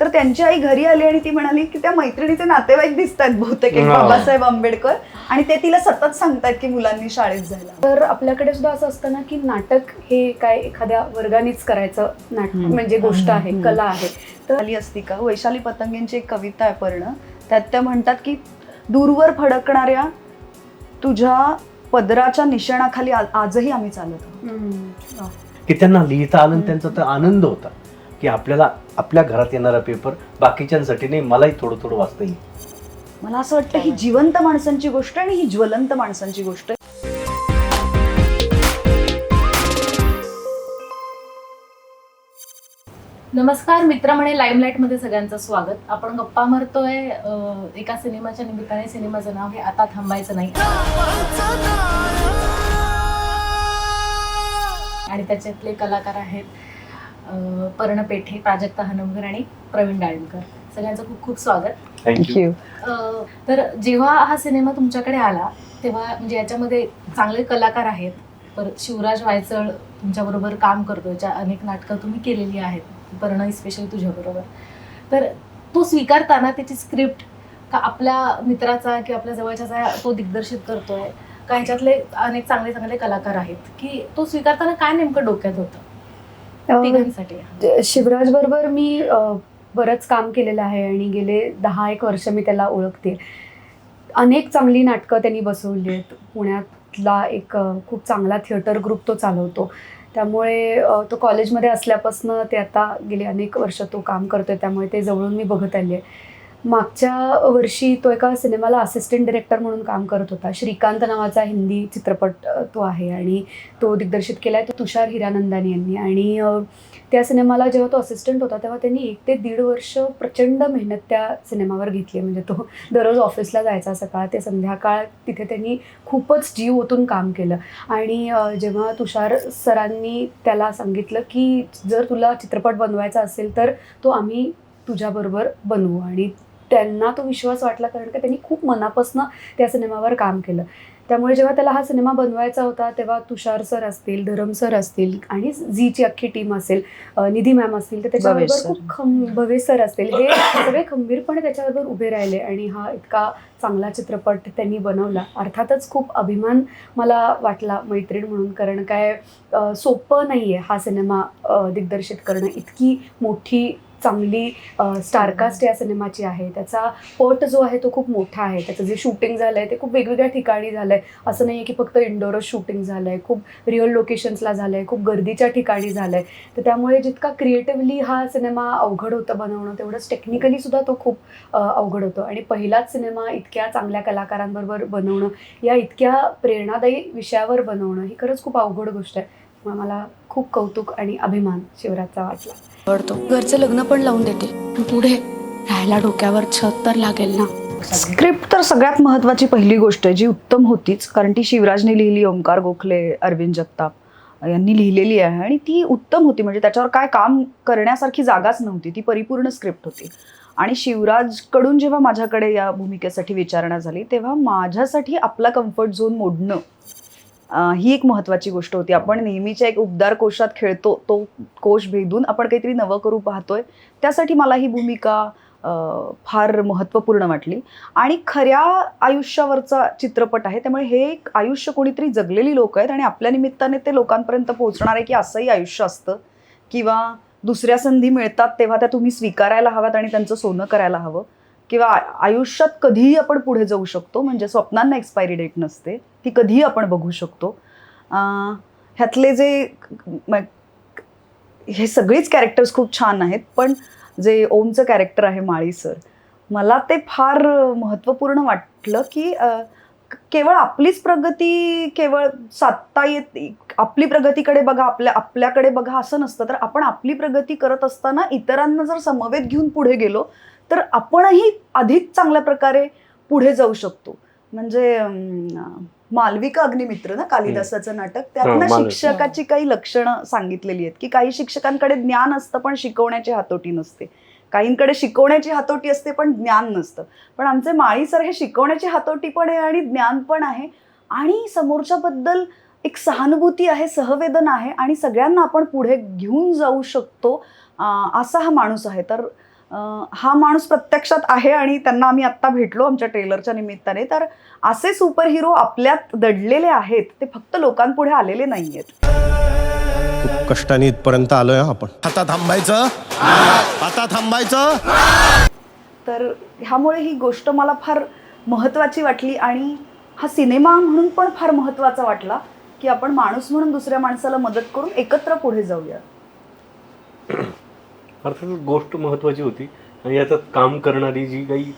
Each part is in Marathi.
तर त्यांची आई घरी आली आणि ती म्हणाली की त्या मैत्रिणीचे नातेवाईक दिसतात बहुतेक एक. बाबासाहेब आंबेडकर आणि ते तिला सतत सांगतात की मुलांनी शाळेत जायला तर आपल्याकडे सुद्धा असं असतं ना की नाटक हे काय एखाद्या वर्गानेच करायचं नाटक. म्हणजे गोष्ट आहे. कला आहे तर आली असती का वैशाली पतंगेंची एक कविता आहे पर्ण त्यात त्या म्हणतात की दूरवर फडकणाऱ्या तुझ्या पदराच्या निशाणाखाली आजही आम्ही चालत आहोत. की त्यांना लिहिता आलं त्यांचा तर आनंद होता की आपल्याला आपल्या घरात येणारा पेपर बाकीच्यांसाठी नाही मलाही थोडं थोडं वाचता येईल. मला असं वाटतं ही जिवंत माणसांची गोष्ट आणि ही ज्वलंत माणसांची गोष्ट. नमस्कार मित्र म्हणे लाईमलाईटमध्ये सगळ्यांचं स्वागत. आपण गप्पा मारतोय एका सिनेमाच्या निमित्ताने. सिनेमाचं नाव हे आता थांबायचं नाही. आणि त्याच्यातले कलाकार आहेत अं, पर्ण पेठे प्राजक्ता हनमकर आणि प्रवीण डाळिंबकर. सगळ्यांचं खूप खूप स्वागत. थँक्यू तर जेव्हा हा सिनेमा तुमच्याकडे आला तेव्हा म्हणजे याच्यामध्ये चांगले कलाकार आहेत परत शिवराज वायचळ तुमच्याबरोबर काम करतोय ज्या अनेक नाटकं तुम्ही केलेली आहेत पर्ण स्पेशली तुझ्याबरोबर. तर तो स्वीकारताना त्याची स्क्रिप्ट का आपल्या मित्राचा किंवा आपल्या जवळच्याचा तो दिग्दर्शित करतोय का ह्याच्यातले अनेक चांगले चांगले कलाकार आहेत की तो स्वीकारताना काय नेमकं डोक्यात होतं? तिघांसाठी शिवराज बरोबर मी बरंच काम केलेलं आहे आणि गेले दहा एक वर्ष मी त्याला ओळखते. अनेक चांगली नाटकं त्यांनी बसवली आहेत पुण्यातला एक खूप चांगला थिएटर ग्रुप तो चालवतो. त्यामुळे तो कॉलेजमध्ये असल्यापासून ते आता गेले अनेक वर्ष तो काम करतोय. त्यामुळे ते जवळून मी बघत आली आहे मागच्या वर्षी तो एका सिनेमाला असिस्टंट डिरेक्टर म्हणून काम करत होता. श्रीकांत नावाचा हिंदी चित्रपट तो आहे आणि तो दिग्दर्शित केला आहे तो तुषार हिरानंदानी यांनी. आणि त्या सिनेमाला जेव्हा तो असिस्टंट होता तेव्हा त्यांनी एक ते दीड वर्ष प्रचंड मेहनत त्या सिनेमावर घेतली. म्हणजे तो दररोज ऑफिसला जायचा सकाळ ते संध्याकाळ तिथे त्यांनी खूपच जीव ओतून काम केलं. आणि जेव्हा तुषार सरांनी त्याला सांगितलं की जर तुला चित्रपट बनवायचा असेल तर तो आम्ही तुझ्याबरोबर बनवू. आणि त्यांना तो विश्वास वाटला कारण का त्यांनी खूप मनापासून त्या सिनेमावर काम केलं. त्यामुळे जेव्हा त्याला हा सिनेमा बनवायचा होता तेव्हा तुषार सर असतील धरम सर असतील आणि झीची अख्खी टीम असेल निधी मॅम असतील तर त्याच्याबरोबर. खूप खं भवेश सर असतील. हे सगळे खंबीरपणे त्याच्याबरोबर उभे राहिले आणि हा इतका चांगला चित्रपट त्यांनी बनवला. अर्थातच खूप अभिमान मला वाटला मैत्रीण म्हणून कारण काय सोपं नाही आहे हा सिनेमा दिग्दर्शित करणं. इतकी मोठी चांगली स्टारकास्ट या सिनेमाची आहे. त्याचा पट जो आहे तो खूप मोठा आहे. त्याचं जे शूटिंग झालं आहे ते खूप वेगवेगळ्या ठिकाणी झालं आहे असं नाही आहे की फक्त इंडोरच शूटिंग झालं आहे खूप रिअल लोकेशन्सला झालं आहे खूप गर्दीच्या ठिकाणी झालं आहे तर त्यामुळे जितका क्रिएटिव्हली हा सिनेमा अवघड होतं बनवणं तेवढंच टेक्निकली सुद्धा तो खूप अवघड होतो. आणि पहिलाच सिनेमा इतक्या चांगल्या कलाकारांबरोबर बनवणं या इतक्या प्रेरणादायी विषयावर बनवणं ही खरंच खूप अवघड गोष्ट आहे. मग मला खूप कौतुक आणि अभिमान शिवराजचा वाटला. आवडतो. घरचं लग्न पण लावून देते. पुढे राहायला डोक्यावर छत तर लागेल ना. स्क्रिप्ट तर सगळ्यात महत्वाची पहिली गोष्ट आहे जी उत्तम होतीच कारण ती शिवराजने लिहिली ओंकार गोखले अरविंद जगताप यांनी लिहिलेली आहे आणि ती उत्तम होती. म्हणजे त्याच्यावर काय काम करण्यासारखी जागाच नव्हती ती परिपूर्ण स्क्रिप्ट होती. आणि शिवराजकडून जेव्हा माझ्याकडे या भूमिकेसाठी विचारणा झाली तेव्हा माझ्यासाठी आपला कम्फर्ट झोन मोडणं ही एक महत्वाची गोष्ट होती. आपण नेहमीच्या एक उबदार कोशात खेळतो तो कोश भेदून आपण काहीतरी नवं करू पाहतोय. त्यासाठी मला ही भूमिका फार महत्त्वपूर्ण वाटली. आणि खऱ्या आयुष्यावरचा चित्रपट आहे. त्यामुळे हे एक आयुष्य कोणीतरी जगलेली लोक आहेत आणि आपल्या निमित्ताने ते लोकांपर्यंत पोहोचणार आहे की असंही आयुष्य असतं. किंवा दुसऱ्या संधी मिळतात तेव्हा त्या तुम्ही स्वीकारायला हव्यात आणि त्यांचं सोनं करायला हवं. किंवा आयुष्यात कधीही आपण पुढे जाऊ शकतो म्हणजे स्वप्नांना एक्सपायरी डेट नसते ती कधीही आपण बघू शकतो. ह्यातले जे हे सगळीच कॅरेक्टर्स खूप छान आहेत पण जे ओमचं कॅरेक्टर आहे माळी सर मला ते फार महत्त्वपूर्ण वाटलं की केवळ आपलीच प्रगती केवळ साधता येत आपली प्रगतीकडे बघा आपल्या आपल्याकडे बघा असं नसतं तर आपण आपली प्रगती करत असताना इतरांना जर समवेत घेऊन पुढे गेलो तर आपणही अधिक चांगल्या प्रकारे पुढे जाऊ शकतो. म्हणजे मालविका अग्निमित्र ना कालिदासाचं नाटक त्यातनं मालविका. शिक्षकाची काही लक्षणं सांगितलेली आहेत की काही शिक्षकांकडे ज्ञान असतं पण शिकवण्याची हातोटी नसते. काहींकडे शिकवण्याची हातोटी असते पण ज्ञान नसतं. पण आमचे माळी सर हे शिकवण्याची हातोटी पण आहे आणि ज्ञान पण आहे. आणि समोरच्याबद्दल एक सहानुभूती आहे सहवेदना आहे आणि सगळ्यांना आपण पुढे घेऊन जाऊ शकतो असा हा माणूस आहे. तर हा माणूस प्रत्यक्षात आहे आणि त्यांना आम्ही आत्ता भेटलो आमच्या ट्रेलरच्या निमित्ताने. तर असे सुपर हिरो आपल्यात दडलेले आहेत ते फक्त लोकांपुढे आलेले नाही आहेत खूप कष्टाने इथपर्यंत आलोय आपण. आता थांबायचं? आता थांबायचं? तर ह्यामुळे ही गोष्ट मला फार महत्त्वाची वाटली आणि हा सिनेमा म्हणून पण फार महत्त्वाचा वाटला की आपण माणूस म्हणून दुसऱ्या माणसाला मदत करून एकत्र पुढे जाऊया. अर्थात गोष्ट महत्त्वाची होती. आणि याच्यात काम करणारी जी काही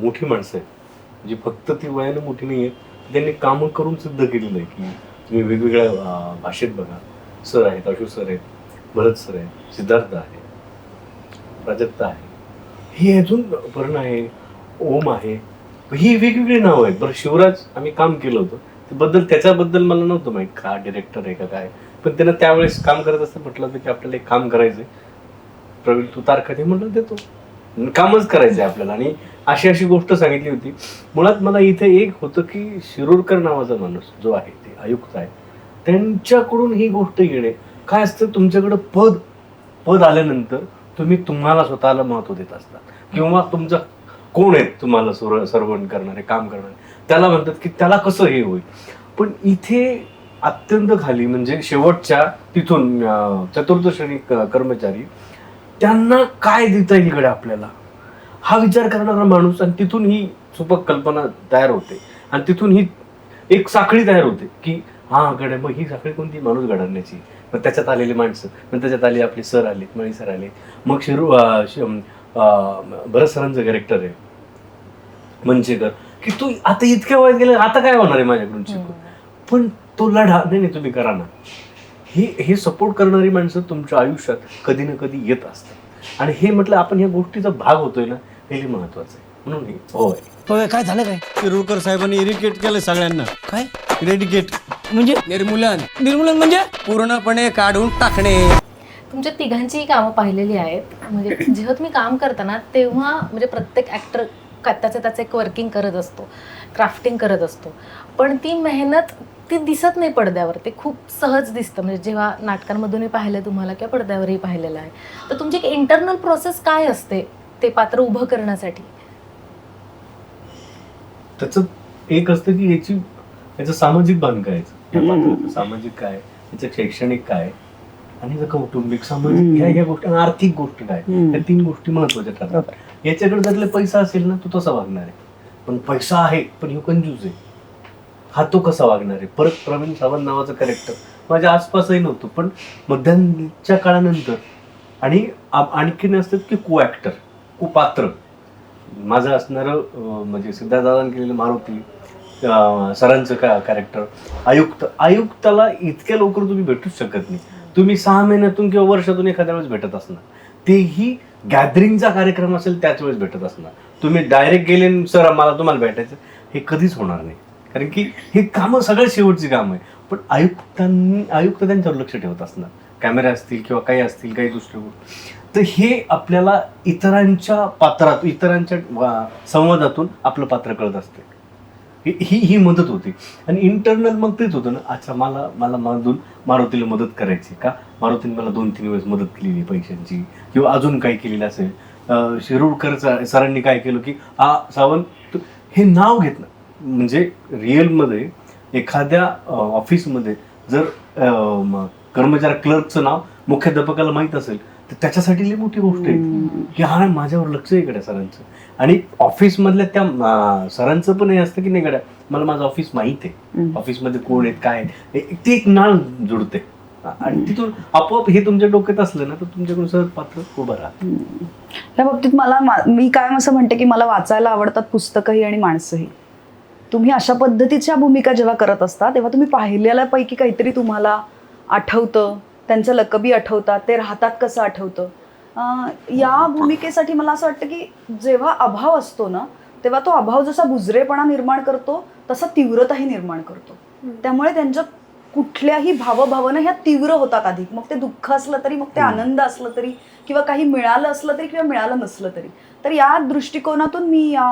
मोठी माणसं आहेत जी फक्त ती वयाने मोठी नाही आहेत त्यांनी कामं करून सिद्ध केलेलं आहे की तुम्ही वेगवेगळ्या भाषेत बघा. सर आहेत अशोक सर आहेत भरत सर आहेत सिद्धार्थ आहे प्राजक्ता आहे. ही अजून पर्ण आहे ओम आहे. ही वेगवेगळी नावं आहेत. बरं शिवराज आम्ही काम केलं होतं. त्याबद्दल त्याच्याबद्दल मला नव्हतं माहीत का डिरेक्टर आहे का काय. पण त्यांना त्यावेळेस काम करत असतं म्हटलं होतं की आपल्याला एक काम करायचं आहे प्रवीण तू तारखा दे म्हणलं देतो. कामच करायचं आहे आपल्याला. आणि अशी अशी गोष्ट सांगितली होती. मुळात मला इथे एक होतं की शिरूरकर नावाचा माणूस जो आहे ते आयुक्त आहे त्यांच्याकडून ही गोष्ट येणे. काय असतं तुमच्याकडं पद पद आल्यानंतर तुम्ही तुम्हाला स्वतःला महत्त्व देत असता. किंवा तुमचं कोण आहेत तुम्हाला सुर सर्वण करणारे काम करणारे? त्याला म्हणतात की त्याला कसं हे होईल? पण इथे अत्यंत खाली म्हणजे शेवटच्या तिथून चतुर्दशनी चतुर्थ श्रेणी कर्मचारी त्यांना काय देता येईल इकडे आपल्याला? हा विचार करणारा माणूस आणि तिथून ही सुपक कल्पना तयार होते. आणि तिथून ही एक साखळी तयार होते की हा कडे मग ही साखळी कोणती? माणूस घडवण्याची. मग त्याच्यात आलेली माणसं. मग त्याच्यात आले आपले सर आले मळी सर आले. मग शिरू भरत सरांचं कॅरेक्टर आहे. मंचेकर की तू आता इतक्या वयात गेलं आता काय होणार आहे माझ्याकडून शिकून? पण तो लढा नाही नाही तुम्ही करा ना. हे हे सपोर्ट करणारी माणसं तुमच्या आयुष्यात कधी ना कधी येत असतात. आणि हे म्हटलं आपण या गोष्टीचा भाग होतोय ना हे महत्वाचं आहे. म्हणून हे होय. होय काय झालं काय? शिरूरकर साहेबांनी इरिटेट केलं सगळ्यांना. काय? इरेडिकेट म्हणजे? निर्मूलन. निर्मूलन म्हणजे? पूर्णपणे काढून टाकणे. तुमच्या तिघांचीही कामं पाहिलेली आहेत. म्हणजे जेव्हा तुम्ही काम करताना तेव्हा म्हणजे प्रत्येक ॲक्टर त्याचं त्याचं एक वर्किंग करत असतो. क्राफ्टिंग करत असतो. पण ती मेहनत ती दिसत नाही पडद्यावर ते खूप सहज दिसतं. म्हणजे जेव्हा नाटकांमधूनही पाहिलं तुम्हाला किंवा पडद्यावरही पाहिलेलं आहे. तर तुमची एक इंटरनल प्रोसेस काय असते ते पात्र उभं करण्यासाठी? त्याचं एक असतं की याची याचं सामाजिक बांध काय? या पात्राचं सामाजिक काय याचं शैक्षणिक काय आणि याचं कौटुंबिक सामाजिक ह्या ह्या गोष्टी आणि आर्थिक गोष्ट काय या तीन गोष्टी महत्त्वाच्या ठरतात. याच्याकडे जर पैसा असेल ना तो तसा वागणार आहे. पण पैसा आहे पण ह्यो कंजूस आहे. हा तो कसा वागणार आहे? परत प्रवीण सावंत नावाचं कॅरेक्टर माझ्या आसपासही नव्हतं पण मध्यांच्या काळानंतर आणि आ- आणखीन असतात की को ॲक्टर कुपात्र माझं असणारं म्हणजे सिद्धार्थदादान केलेलं मारुती सरांचं का कॅरेक्टर आयुक्त आयुक्ताला इतक्या लवकर तुम्ही भेटूच शकत नाही. तुम्ही सहा महिन्यातून किंवा वर्षातून एखाद्या वेळेस भेटत असणार. तेही गॅदरिंगचा कार्यक्रम असेल त्याच वेळेस भेटत असणार. तुम्ही डायरेक्ट गेले सर मला तुम्हाला भेटायचं हे कधीच होणार नाही. कारण की हे कामं सगळ्यात शेवटची काम आहे. पण आयुक्तांनी आयुक्त त्यांच्यावर लक्ष ठेवत असणार. कॅमेरे असतील किंवा काही असतील काही दुसरे गोष्ट. तर हे आपल्याला इतरांच्या पात्रात इतरांच्या संवादातून आपलं पात्र कळत असते. ही ही ही मदत होती. आणि इंटरनल मग तेच होतं ना अच्छा मला मला मधून मारुतीला मदत करायची का? मारुतीने मला दोन तीन वेळेस मदत केलेली आहे पैशांची. किंवा अजून काही केलेलं असेल. अं, शिरूरकर सरांनी काय केलं की आ सावंत हे नाव घेत म्हणजे रिअलमध्ये एखाद्या ऑफिसमध्ये जर कर्मचारी क्लर्कचं नाव मुख्याध्यापकाला माहीत असेल तर त्याच्यासाठी लई मोठी गोष्ट आहे. की हा माझ्यावर लक्ष आहे इकडे सरांचं. आणि ऑफिस मधल्या त्या सरांचं पण हे असतं की नाही गड्या मला माझं ऑफिस माहीत आहे. ऑफिसमध्ये कोण आहेत काय ते एक नाळ जुडते. आणि तिथून आपोआप हे तुमच्या डोक्यात असलं ना तर तुमच्याकडून सहज पात्र उभं राहतं. या बाबतीत मला मा- कायम असं म्हणते की मला वाचायला आवडतात पुस्तकंही आणि माणसंही. तुम्ही अशा पद्धतीच्या भूमिका जेव्हा करत असता तेव्हा तुम्ही पाहिलेल्यापैकी काहीतरी तुम्हाला आठवतं त्यांचं लकबी आठवतात ते राहतात कसं आठवतं? या भूमिकेसाठी मला असं वाटतं की जेव्हा अभाव असतो ना तेव्हा तो अभाव जसा बुजरेपणा निर्माण करतो तसा तीव्रताही निर्माण करतो. त्यामुळे त्यांच्या कुठल्याही भावभावना ह्या तीव्र होतात अधिक मग ते दुःख असलं तरी मग ते आनंद असलं तरी किंवा काही मिळालं असलं तरी किंवा मिळालं नसलं तरी. तर या दृष्टिकोनातून मी या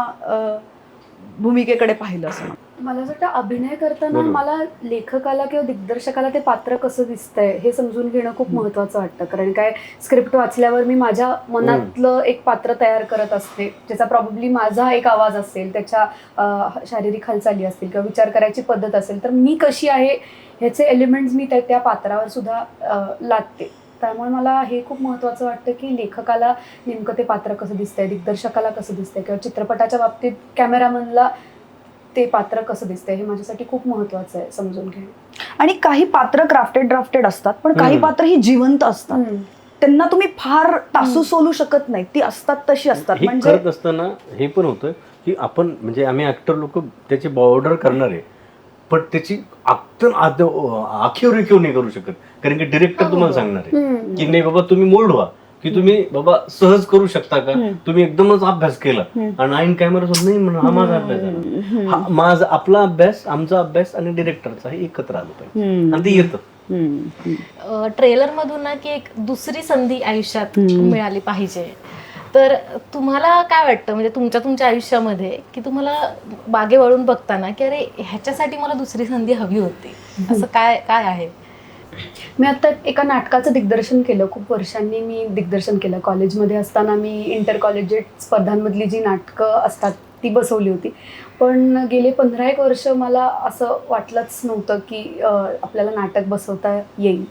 भूमिकेकडे पाहिलं असं मला. असं वाटतं अभिनय करताना. मला लेखकाला किंवा दिग्दर्शकाला ते पात्र कसं दिसतंय हे समजून घेणं खूप महत्वाचं वाटतं. कारण काय स्क्रिप्ट वाचल्यावर मी माझ्या मनातलं एक पात्र तयार करत असते ज्याचा प्रॉब्ली माझा एक आवाज असेल त्याच्या अं, शारीरिक हालचाली असतील किंवा विचार करायची पद्धत असेल तर मी कशी आहे ह्याचे एलिमेंट्स मी त्या त्या पात्रावर सुद्धा लादते. त्यामुळे मला हे खूप महत्त्वाचं वाटतं की लेखकाला नेमकं ते पात्र कसं दिसतंय दिग्दर्शकाला कसं दिसतंय किंवा चित्रपटाच्या बाबतीत कॅमेरामनला ते पात्र कसं दिसतंय हे माझ्यासाठी खूप महत्त्वाचं आहे समजून घेणं. आणि काही पात्र क्राफ्टेड ड्राफ्टेड असतात पण काही. पात्र ही जिवंत असतात. त्यांना तुम्ही फार टासू सोलू शकत नाही. ती असतात तशी असतात. म्हणजे करत असताना हे पण होतं की आपण म्हणजे आम्ही ऍक्टर लोक त्याची बॉर्डर करणार. आहे पण त्याची अत्यंत आद- आखीव रेखीव नाही करू शकत. कारण की डिरेक्टर तुम्हाला सांगणार आहे की नाही बाबा तुम्ही मोल्ड व्हा. की तुम्ही बाबा सहज करू शकता का? तुम्ही एकदमच अभ्यास केला. आणि आईन कॅमेरा नाही म्हणून हा माझा अभ्यास झाला. हा माझा आपला अभ्यास आमचा अभ्यास आणि डिरेक्टरचा हे एकत्र आलं पाहिजे. आणि ते येतं. ट्रेलर मधून ना की एक दुसरी संधी आयुष्यात मिळाली पाहिजे. तर तुम्हाला काय वाटतं म्हणजे तुमच्या तुमच्या आयुष्यामध्ये की तुम्हाला बागे वळून बघताना की अरे ह्याच्यासाठी मला दुसरी संधी हवी होती? असं काय काय आहे? मी आता एका नाटकाचं दिग्दर्शन केलं खूप वर्षांनी मी दिग्दर्शन केलं. कॉलेजमध्ये असताना मी इंटर कॉलेजेट स्पर्धांमधली जी नाटकं असतात ती बसवली होती. पण गेले पंधरा एक वर्ष मला असं वाटलंच नव्हतं की आपल्याला नाटक बसवता येईल.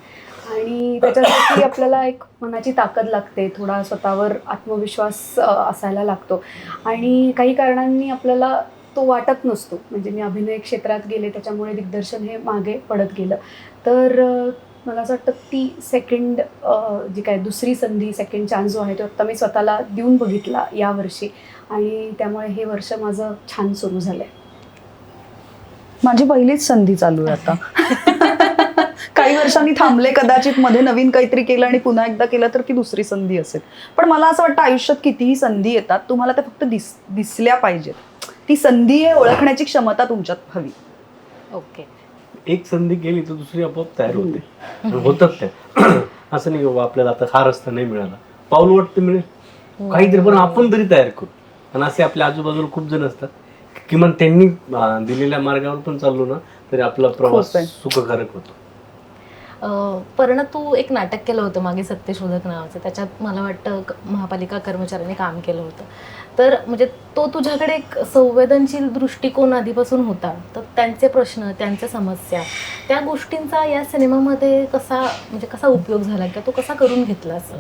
आणि त्याच्यासाठी आपल्याला एक मनाची ताकद लागते थोडा स्वतःवर आत्मविश्वास असायला लागतो. आणि काही कारणांनी आपल्याला तो वाटत नसतो. म्हणजे मी अभिनय क्षेत्रात गेले त्याच्यामुळे दिग्दर्शन हे मागे पडत गेलं. तर मला असं वाटतं ती सेकंड जी काय दुसरी संधी सेकंड चान्स जो आहे तो आत्ता मी स्वतःला देऊन बघितला यावर्षी. आणि त्यामुळे हे वर्ष माझं छान सुरू झालंय. माझी पहिलीच संधी चालू आहे आता. वर्षांनी थांबले कदाचित मध्ये नवीन काहीतरी केलं आणि पुन्हा एकदा केलं तर ती दुसरी संधी असेल. पण मला असं वाटतं आयुष्यात कितीही संधी येतात तुम्हाला त्या फक्त दिस दिसल्या पाहिजेत. ती संधी आहे ओळखण्याची क्षमता तुमच्यात हवी. ओके. एक संधी गेली तर दुसरी आपोआप तयार होते. होतात त्या असं नाही की बाबा आपल्याला आता हा रस्ता नाही मिळाला. पाऊल वाटतं मिळेल. काहीतरी पण आपण तरी तयार करू. आणि असे आपल्या आजूबाजूला खूप जण असतात. किमान त्यांनी दिलेल्या मार्गावर पण चाललो ना तरी आपला प्रवास. सुखकारक होतो. पर्ण तू एक नाटक केलं होतं मागे सत्यशोधक नावाचं. त्याच्यात मला वाटतं महापालिका कर्मचाऱ्यांनी काम केलं होतं. तर म्हणजे तो तुझ्याकडे एक संवेदनशील दृष्टिकोन आधीपासून होता. तर त्यांचे प्रश्न त्यांच्या समस्या त्या गोष्टींचा या सिनेमामध्ये कसा म्हणजे कसा उपयोग झाला किंवा तो कसा करून घेतला असं?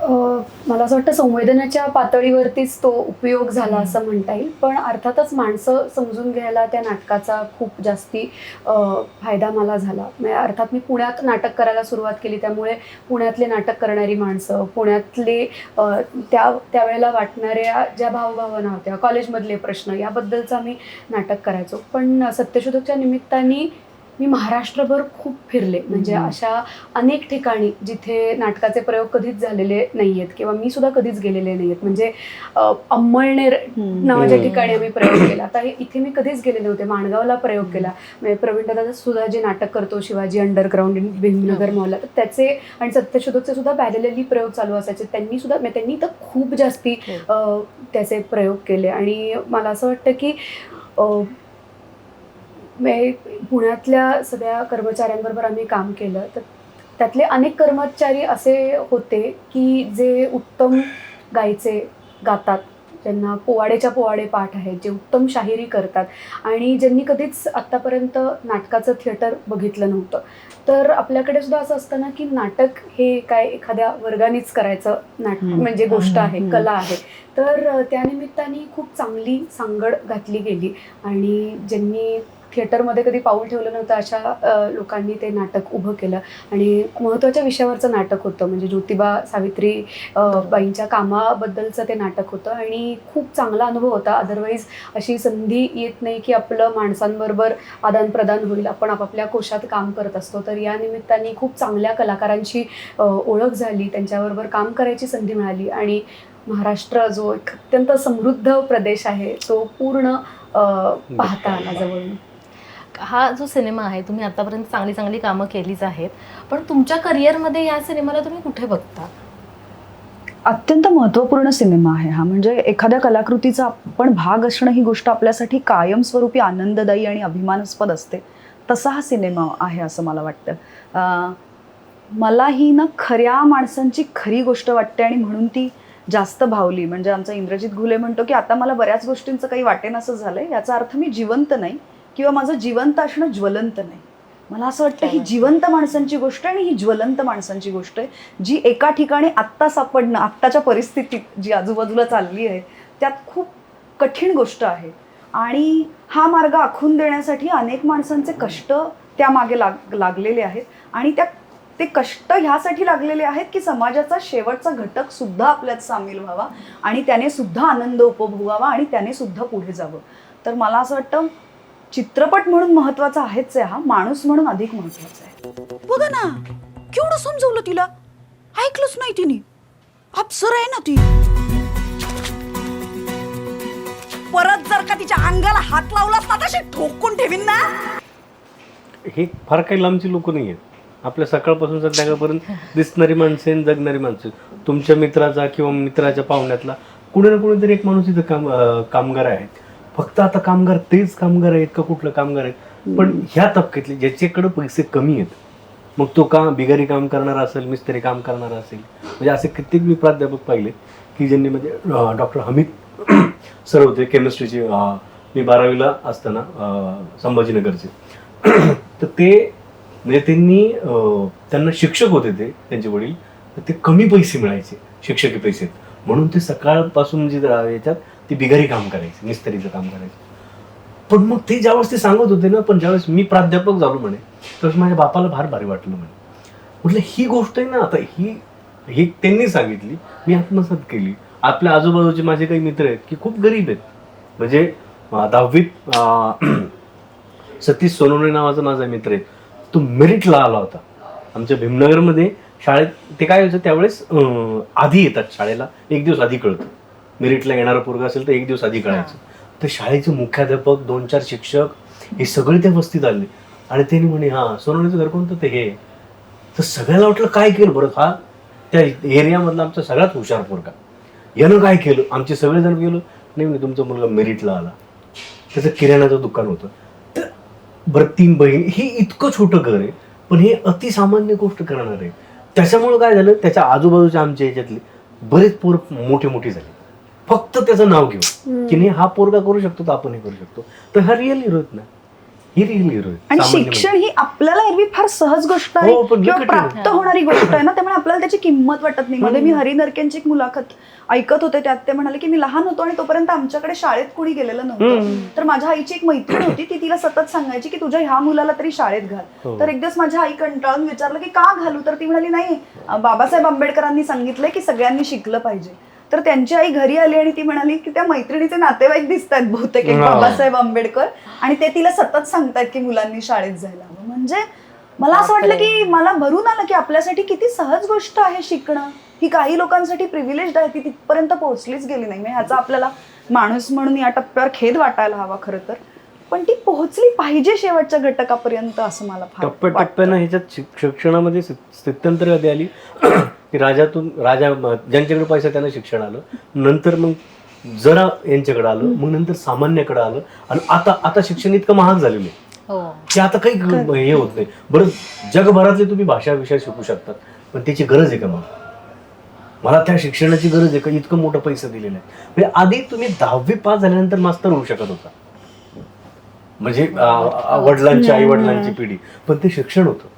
मला असं वाटतं संवेदनाच्या पातळीवरतीच तो उपयोग झाला असं म्हणता येईल. पण अर्थातच माणसं समजून घ्यायला त्या नाटकाचा खूप जास्ती फायदा मला झाला. म्हणजे अर्थात मी पुण्यात नाटक करायला सुरुवात केली. त्यामुळे पुण्यातले नाटक करणारी माणसं पुण्यातले त्या त्यावेळेला वाटणाऱ्या ज्या भावभावना होत्या कॉलेजमधले प्रश्न याबद्दलचा मी नाटक करायचो. पण सत्यशोधकच्या निमित्ताने मी महाराष्ट्रभर खूप फिरले. म्हणजे अशा अनेक ठिकाणी जिथे नाटकाचे प्रयोग कधीच झालेले नाही आहेत किंवा मी सुद्धा कधीच गेलेले नाही आहेत म्हणजे अंमळनेर नावाच्या हम्म. ठिकाणी आम्ही प्रयोग केला. आता हे इथे मी कधीच गेले नव्हते. माणगावला प्रयोग केला. म्हणजे प्रवीण सुद्धा जे नाटक करतो शिवाजी अंडरग्राऊंड इन भीमनगर मॉलला तर त्याचे आणि सत्यशोधकचे सुद्धा पॅरेलली प्रयोग चालू असायचे. त्यांनी सुद्धा म्हणजे त्यांनी तर खूप जास्ती अ, त्याचे प्रयोग केले. आणि मला असं वाटतं की मे पुण्यातल्या सगळ्या कर्मचाऱ्यांबरोबर आम्ही काम केलं. तर त्यातले अनेक कर्मचारी असे होते की जे उत्तम गायचे गातात. ज्यांना पोवाडेच्या पोवाडे पाठ आहेत जे उत्तम शाहिरी करतात. आणि ज्यांनी कधीच आत्तापर्यंत नाटकाचं थिएटर बघितलं नव्हतं. तर आपल्याकडे सुद्धा असं असतं ना की नाटक हे काय एखाद्या वर्गानेच करायचं नाटक. म्हणजे गोष्ट आहे. कला आहे. तर त्यानिमित्ताने खूप चांगली सांगड घातली गेली. आणि ज्यांनी थिएटरमध्ये कधी पाऊल ठेवलं नव्हतं अशा लोकांनी ते नाटक उभं केलं. आणि महत्त्वाच्या विषयावरचं नाटक होतं. म्हणजे ज्योतिबा सावित्री बाईंच्या कामाबद्दलचं ते नाटक होतं. आणि खूप चांगला अनुभव होता. अदरवाईज अशी संधी येत नाही की आपलं माणसांबरोबर आदानप्रदान होईल. आपण आपापल्या कोशात काम करत असतो. तर या निमित्ताने खूप चांगल्या कलाकारांची ओळख झाली. त्यांच्याबरोबर काम करायची संधी मिळाली. आणि महाराष्ट्र जो एक अत्यंत समृद्ध प्रदेश आहे तो पूर्ण पाहता आला जवळून. हा जो सिनेमा आहे तुम्ही आतापर्यंत चांगली चांगली कामं केलीच आहेत पण तुमच्या करिअरमध्ये या सिनेमाला तुम्ही कुठे बघता? अत्यंत महत्त्वपूर्ण सिनेमा आहे हा. म्हणजे एखाद्या कलाकृतीचा आपण भाग असणं ही गोष्ट आपल्यासाठी कायमस्वरूपी आनंददायी आणि अभिमानास्पद असते. तसा हा सिनेमा आहे असं मला वाटतं. मला ही ना खऱ्या माणसांची खरी गोष्ट वाटते आणि म्हणून ती जास्त भावली. म्हणजे आमचा इंद्रजित घुले म्हणतो की आता मला बऱ्याच गोष्टींचं काही वाटेनासं झालंय याचा अर्थ मी जिवंत नाही. किंवा माझं जिवंत असणं ज्वलंत नाही. मला असं वाटतं ही जिवंत माणसांची गोष्ट आहे आणि ही ज्वलंत माणसांची गोष्ट आहे जी एका ठिकाणी आत्ता सापडणं आत्ताच्या परिस्थितीत जी आजूबाजूला चालली आहे त्यात खूप कठीण गोष्ट आहे. आणि हा मार्ग आखून देण्यासाठी अनेक माणसांचे कष्ट त्यामागे लाग लागलेले आहेत. आणि त्या ते कष्ट ह्यासाठी लागलेले आहेत की समाजाचा शेवटचा घटक सुद्धा आपल्यात सामील व्हावा आणि त्याने सुद्धा आनंद उपभोगावा आणि त्याने सुद्धा पुढे जावं. तर मला असं वाटतं चित्रपट म्हणून महत्त्वाचा आहेच आहे हा. माणूस म्हणून अधिक महत्त्वाचा आहे. बघा ना केवढं समजवलं तिला. ऐकलंच नाही तिने. अप्सर आहे ना ती. परत जर का तिच्या अंगाला हात लावलास ना तशी ठोकून ठेवीन ना. हे फार काही लांबची लोक नाही आहेत आपल्या सकाळपासून संध्याकाळपर्यंत दिसणारी माणसे आणि जगणारी माणसं. तुमच्या मित्राचा किंवा मित्राच्या पाहुण्यातला कुणी ना कुणीतरी एक माणूस इथं काम अं, कामगार आहेत फक्त आता कामगार तेच कामगार आहेत का कुठलं कामगार आहेत? पण ह्या तबक्यातले ज्याच्याकडे पैसे कमी आहेत मग तो का बिगारी काम करणारा असेल मिस्त्री काम करणारा असेल? म्हणजे असे कित्येक मी प्राध्यापक पाहिले की ज्यांनी म्हणजे डॉक्टर हमीद सर होते केमिस्ट्रीचे मी बारावीला असताना संभाजीनगरचे. तर ते म्हणजे त्यांनी त्यांना शिक्षक होते ते त्यांचे वडील. तर ते कमी पैसे मिळायचे शिक्षकी पैसे. म्हणून ते सकाळपासून जे रा- याच्यात ती बिगारी काम करायची मिस्त्रीचं काम करायचं. पण मग ते ज्यावेळेस ते सांगत होते ना पण ज्यावेळेस मी प्राध्यापक झालो म्हणे त्यावेळेस माझ्या बापाला फार भारी वाटलं म्हणे. म्हटलं ही गोष्ट आहे ना आता ही ही त्यांनी सांगितली मी आत्मसात केली. आपल्या आजूबाजूचे माझे काही मित्र आहेत की खूप गरीब आहेत. म्हणजे दहावीत सतीश सोनवणे नावाचा माझा मित्र आहे. तो मेरिटला आला होता. आमच्या भीमनगरमध्ये शाळेत ते काय व्हायचं त्यावेळेस आधी येतात शाळेला एक दिवस आधी कळतं. मेरिटला येणारा पोरगा असेल तर एक दिवस आधी कळायचं. तर शाळेचे मुख्याध्यापक दोन चार शिक्षक हे सगळे त्या वस्तीत आले. आणि त्यांनी म्हणे हा सोनवणेचं घर कोणतं? ते हे. तर सगळ्याला वाटलं काय केलं बरं? हा त्या एरियामधला आमचा सगळ्यात हुशार पोरगा. यानं काय केलं? आमचे सगळेजण गेलो. नाही तुमचा मुलगा मेरिटला आला. त्याचं किराण्याचं दुकान होतं. तर बरं तीन बहीण हे इतकं छोटं घर आहे. पण हे अतिसामान्य गोष्ट करणार आहे. त्याच्यामुळं काय झालं? त्याच्या आजूबाजूच्या आमच्या ह्याच्यातले बरेच पोर मोठे मोठे झाले. फक्त त्याचं नाव घेऊन. की नाही हा पोरगा करू शकतो तर आपणही करू शकतो. तर हा रिअल हिरो ना. ही रिअल हिरो आणि शिक्षण ही आपल्याला एरवी फार सहज गोष्ट आहे. हो, किंवा. प्राप्त होणारी गोष्ट आहे ना त्यामुळे आपल्याला त्याची किंमत वाटत नाही. मध्ये मी हरी नरकेंची एक मुलाखत ऐकत होते त्यात ते म्हणाले की मी लहान होतो आणि तोपर्यंत आमच्याकडे शाळेत कुणी गेलेलं नव्हतं. तर माझ्या आईची एक मैत्रीण होती ती तिला सतत सांगायची की तुझ्या ह्या मुलाला तरी शाळेत घाल. हो. तर एक दिवस माझ्या आई कंटाळून विचारलं की का घालू? तर ती म्हणाली नाही बाबासाहेब आंबेडकरांनी सांगितलंय की सगळ्यांनी शिकलं पाहिजे. तर त्यांची आई घरी आली आणि ती म्हणाली की त्या मैत्रिणीचे नातेवाईक दिसतात बहुतेक एक. बाबासाहेब आंबेडकर. आणि ते तिला सतत सांगतायत की मुलांनी शाळेत जायला. हवं म्हणजे मला असं वाटलं की मला भरून आलं की आपल्यासाठी किती सहज गोष्ट आहे शिकणं. ही काही लोकांसाठी प्रिव्हिलेज आहे ती तिथपर्यंत पोहोचलीच गेली नाही. म्हणजे ह्याचा आपल्याला माणूस म्हणून या टप्प्यावर खेद वाटायला हवा खरं तर. पण ती पोहोचली पाहिजे शेवटच्या घटकापर्यंत असं मला फार टप्प्याटप्प्यानं ह्याच्यात शिक- शिक्षणामध्ये स्थित- स्थित्यंतर कधी आली. की राजातून राजा ज्यांच्याकडे पैसा त्यांना शिक्षण आलं नंतर मग जरा यांच्याकडे आलं मग नंतर सामान्याकडे आलं आणि आता आता शिक्षण इतकं महाग झालेलं आहे. हो. की आता काही हे होत नाही. बरं जगभरातले तुम्ही भाषा विषय शिकू शकतात पण त्याची गरज आहे का मग? मला त्या शिक्षणाची गरज आहे का? इतकं मोठं पैसे दिलेलं आहे म्हणजे आधी तुम्ही दहावी पास झाल्यानंतर मास्तर होऊ शकत होता. म्हणजे वडिलांची आई वडिलांची पिढी. पण ते शिक्षण होतं.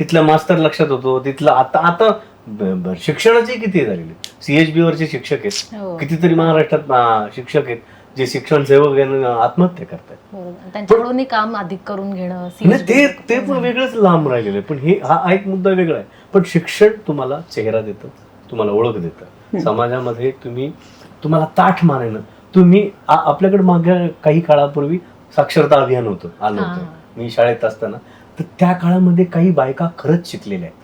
तिथला मास्तर लक्षात होतो तिथलं आता आता शिक्षणाचे किती झालेले? सीएचबी वरचे शिक्षक आहेत. हो. कितीतरी महाराष्ट्रात आ, शिक्षक आहेत जे शिक्षण सेवक यांना आत्महत्या करतात बरोबर. त्यांच्याकडूनही काम अधिक करून घेणं नाही ते ते पण वेगळंच लांब राहिलेलं आहे. पण हे हा हा एक मुद्दा वेगळा आहे. पण शिक्षण तुम्हाला चेहरा देतं तुम्हाला ओळख देतं. समाजामध्ये तुम्ही तुम्हाला ताठ मानेनं तुम्ही आ- आपल्याकडे मागे काही काळापूर्वी साक्षरता अभियान होतं आलं होतं. मी शाळेत असताना. तर त्या काळामध्ये काही बायका खरंच शिकलेल्या आहेत.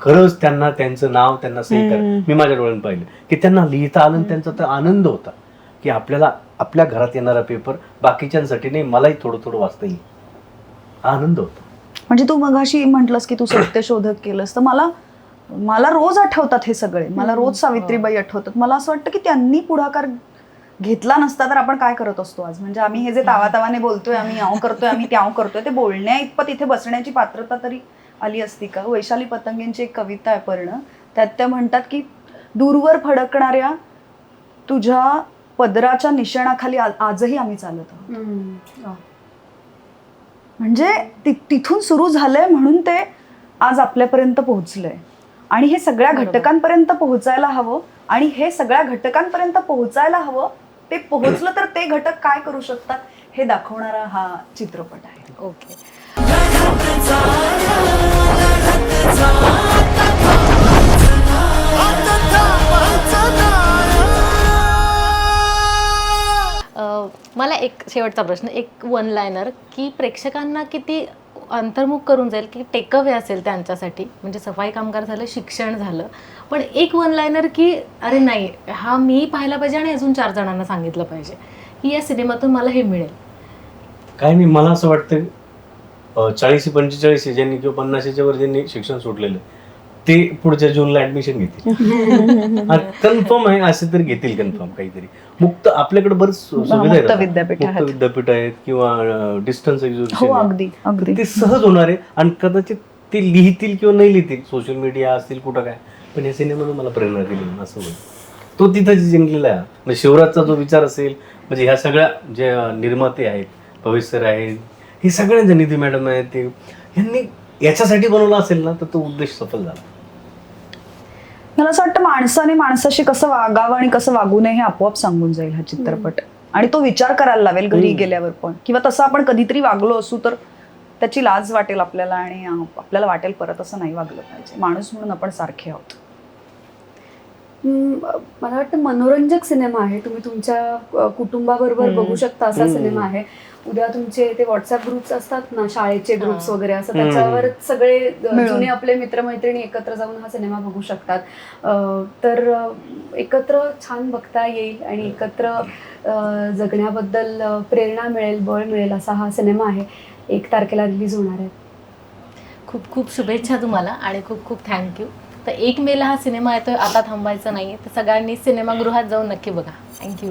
खरंच त्यांना त्यांचं नाव त्यांना सही कर. मी माझ्या डोळ्यात पाहिलं. की त्यांना लिहिता आलं त्यांचा तर आनंद होता. की आपल्याला आपल्या घरात येणारा पेपर बाकीच्यांसाठी नाही मलाही थोडं थोडं वाचता येईल. हा आनंद होता. म्हणजे तू मगाशी म्हटलंस की तू सत्यशोधक केलंस. तर मला मला रोज आठवतात हे सगळे. मला रोज सावित्रीबाई आठवतात. मला असं वाटतं की त्यांनी पुढाकार घेतला नसता तर आपण काय करत असतो आज? म्हणजे आम्ही हे जे तावातावाने बोलतोय आम्ही याव करतोय आम्ही त्याव करतोय ते बोलण्या इतपत इथे बसण्याची पात्रता तरी आली असती का? वैशाली पतंगेंची एक कविता आहे पर्ण. त्यात त्या म्हणतात की दूरवर फडकणाऱ्या तुझ्या पदराच्या निशाणाखाली आजही आम्ही चालत आहोत. म्हणजे तिथून सुरू झालंय म्हणून ते आज आपल्यापर्यंत पोहोचलंय. आणि हे सगळ्या. घटकांपर्यंत पोहोचायला हवं आणि हे सगळ्या घटकांपर्यंत पोहोचायला हवं ते पोहोचलं तर ते घटक काय करू शकतात हे दाखवणारा हा चित्रपट आहे. ओके. मला एक शेवटचा प्रश्न एक वन लायनर की प्रेक्षकांना किती अंतर्मुख करून जाईल की टेकअवे असेल त्यांच्यासाठी? म्हणजे सफाई कामगार झालं शिक्षण झालं. पण एक वन लायनर की अरे नाही हा मी पाहायला पाहिजे आणि अजून चार जणांना सांगितलं पाहिजे. की या सिनेमातून मला हे मिळेल. काय नाही मला असं वाटतं चाळीस पंचेचाळीस ज्यांनी किंवा पन्नाशीच्या वर ज्यांनी शिक्षण सोडलेलं आहे, ते पुढच्या जूनला ऍडमिशन घेतील. कन्फर्म आहे असे तरी घेतील कन्फर्म काहीतरी. मुक्त आपल्याकडे बरेच सुविधा. विद्यापीठ मुक्त आहेत. विद्यापीठ आहेत किंवा डिस्टन्स हो एज्युकेशन अगदी अगदी. ते सहज होणार आहे. आणि कदाचित ते लिहितील किंवा नाही लिहितील. सोशल मीडिया असतील कुठं काय. पण या सिनेमानं मला प्रेरणा दिली असं होईल तो तिथं जिंकलेला आहे म्हणजे शिवराजचा जो विचार असेल म्हणजे ह्या सगळ्या जे निर्माते आहेत भविष्य आहेत हे सगळ्यांचे निधी मॅडम आहेत ते यांनी याच्यासाठी बनवला असेल ना तर तो उद्देश सफल झाला. मला असं वाटतं माणसाने माणसाशी कसं वागावं आणि कसं वागू नये हे आपोआप सांगून जाईल हा चित्रपट. आणि तो विचार करायला लावेल घरी. गेल्यावर पण. किंवा तसं आपण कधीतरी वागलो असू तर त्याची लाज वाटेल आपल्याला आणि आपल्याला वाटेल परत असं नाही वागलं पाहिजे. माणूस म्हणून आपण सारखे आहोत. मला वाटतं मनोरंजक सिनेमा आहे तुम्ही तुमच्या कुटुंबाबरोबर. बघू शकता असा. सिनेमा आहे उद्या तुमचे ते व्हॉट्सअप ग्रुप्स असतात ना शाळेचे ग्रुप्स. वगैरे असं. त्याच्यावर सगळे. जुने आपले मित्रमैत्रिणी एकत्र जाऊन हा सिनेमा बघू शकतात तर एकत्र छान बघता येईल आणि एकत्र जगण्याबद्दल प्रेरणा मिळेल बळ मिळेल असा हा सिनेमा आहे एक तारखेला रिलीज होणार आहे खूप खूप शुभेच्छा तुम्हाला आणि खूप खूप थँक्यू तर एक मेला हा सिनेमा येतोय आता थांबायचा नाही तर सगळ्यांनी सिनेमागृहात जाऊन नक्की बघा. थँक्यू